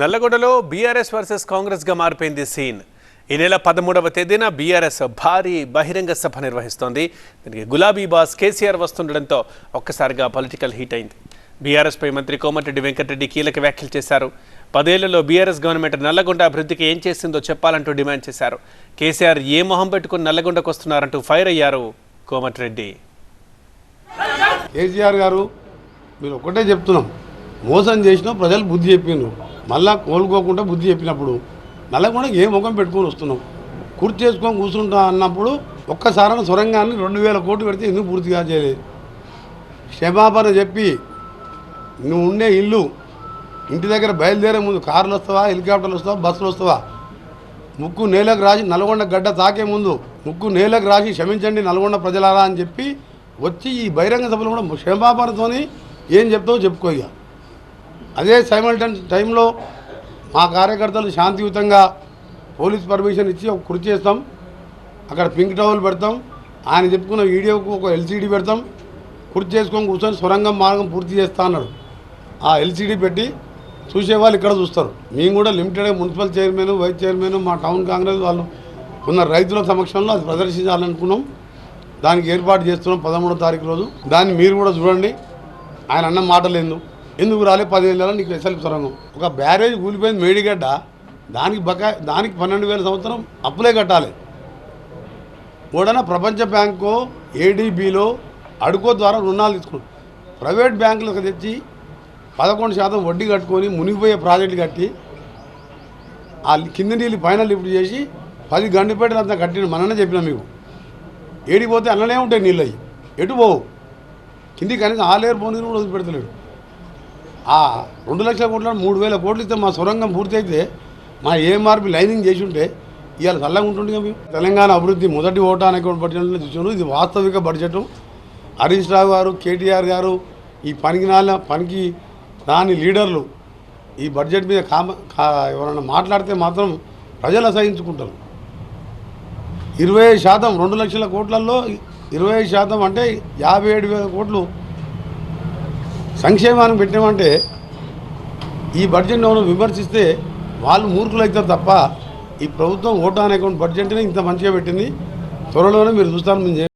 నల్లగొండలో BRS versus కాంగ్రెస్గా మారిపోయింది scene. ఈ నెల పదమూడవ తేదీన బీఆర్ఎస్ భారీ బహిరంగ సభ నిర్వహిస్తోంది. దీనికి గులాబీ బాస్ కేసీఆర్ వస్తుండడంతో ఒక్కసారిగా పొలిటికల్ హీట్ అయింది. బీఆర్ఎస్పై మంత్రి కోమటిరెడ్డి వెంకటరెడ్డి కీలక వ్యాఖ్యలు చేశారు. పదేళ్ళలో బీఆర్ఎస్ గవర్నమెంట్ నల్లగొండ అభివృద్ధికి ఏం చేసిందో చెప్పాలంటూ డిమాండ్ చేశారు. కేసీఆర్ ఏ మొహం పెట్టుకుని నల్లగొండకు వస్తున్నారంటూ ఫైర్ అయ్యారు కోమటిరెడ్డి. కేసీఆర్ గారు మీరు ఒకటే చెప్తున్నాం. మోసం చేసినా ప్రజలు బుద్ధి చెప్పిండ్రు మళ్ళా కోలుకోకుండా బుద్ధి చెప్పినప్పుడు నల్లగొండ ఏ ముఖం పెట్టుకొని వస్తున్నాం కుర్చీ చేసుకొని కూర్చుంటా అన్నప్పుడు ఒక్కసారైన సొరంగాన్ని రెండు వేల కోట్లు పెడితే ఎందుకు పూర్తిగా చేయలేదు క్షమాపణ చెప్పి నువ్వు ఉండే ఇల్లు ఇంటి దగ్గర బయలుదేరే ముందు కార్లు వస్తావా హెలికాప్టర్లు వస్తావా బస్సులు వస్తావా? ముక్కు నేలకు రాసి నల్గొండ గడ్డ తాకే ముందు ముక్కు నేలకు రాసి క్షమించండి నల్గొండ ప్రజలారా అని చెప్పి వచ్చి ఈ బహిరంగ సభలో కూడా క్షమాపణతోని ఏం చెప్తావో చెప్పుకో ఇక. అదే సైమల్టన్ టైంలో మా కార్యకర్తలు శాంతియుతంగా పోలీస్ పర్మిషన్ ఇచ్చి ఒక కృషి చేస్తాం. అక్కడ పింక్ టవల్ పెడతాం. ఆయన చెప్పుకున్న వీడియోకు ఒక ఎల్సీడీ పెడతాం. కృషి చేసుకొని కూర్చొని సొరంగం మార్గం పూర్తి చేస్తా అన్నాడు. ఆ ఎల్సీడీ పెట్టి చూసేవాళ్ళు ఇక్కడ చూస్తారు. మేము కూడా limited municipal chairman vice chairman మా టౌన్ కాంగ్రెస్ వాళ్ళు ఉన్న రైతుల సమక్షంలో అది ప్రదర్శించాలనుకున్నాం దానికి ఏర్పాటు చేస్తున్నాం పదమూడో తారీఖు రోజు. దాన్ని మీరు కూడా చూడండి. ఆయన అన్న మాట లేదు ఎందుకు రాలే పదిహేను నెలలు నీకు ఎస్ఎల్పి సొరంగం ఒక బ్యారేజ్ కూలిపోయింది మేడిగడ్డ. దానికి బకా దానికి పన్నెండు వేల సంవత్సరం అప్పులే కట్టాలి. ఓడన ప్రపంచ బ్యాంకు ఏడీబీలో అడుకో ద్వారా రుణాలు తీసుకుంటారు ప్రైవేట్ బ్యాంకులకు తెచ్చి పదకొండు శాతం వడ్డీ కట్టుకొని మునిగిపోయే ప్రాజెక్టులు కట్టి ఆ కింది నీళ్ళు పైన లిఫ్ట్ చేసి పది గండిపేటలు అంతా కట్టిన మననే చెప్పిన మీకు. ఏడిపోతే అన్ననే ఉంటాయి నీళ్ళు అవి ఎటు పోవు? కింది కనీసం ఆలేరు పోనీ కూడా వదిలిపెడతలేడు. ఆ రెండు లక్షల కోట్ల మూడు వేల కోట్లు ఇస్తే మా సొరంగం పూర్తయితే మా ఏఎంఆర్పి లైనింగ్ చేసి ఉంటే ఇవాళ చల్లగా ఉంటుండే మేము. తెలంగాణ అభివృద్ధి మొదటి ఓటా అనే బడ్జెట్లో చూసాను ఇది వాస్తవిక బడ్జెట్ హరీష్ రావు గారు కేటీఆర్ గారు ఈ పనికి నాల పనికి రాని లీడర్లు ఈ బడ్జెట్ మీద కామ ఎవరైనా మాట్లాడితే మాత్రం ప్రజలు అసహించుకుంటారు. ఇరవై ఐదు శాతం రెండు లక్షల కోట్లలో ఇరవై ఐదు శాతం అంటే యాభై ఏడు వేల కోట్లు సంక్షేమానికి పెట్టినామంటే ఈ బడ్జెట్ని ఎవరు విమర్శిస్తే వాళ్ళు మూర్ఖులు అవుతారు తప్ప ఈ ప్రభుత్వం ఓటాన్ అకౌంట్ బడ్జెట్ని ఇంత మంచిగా పెట్టింది. త్వరలోనే మీరు చూస్తారు మేము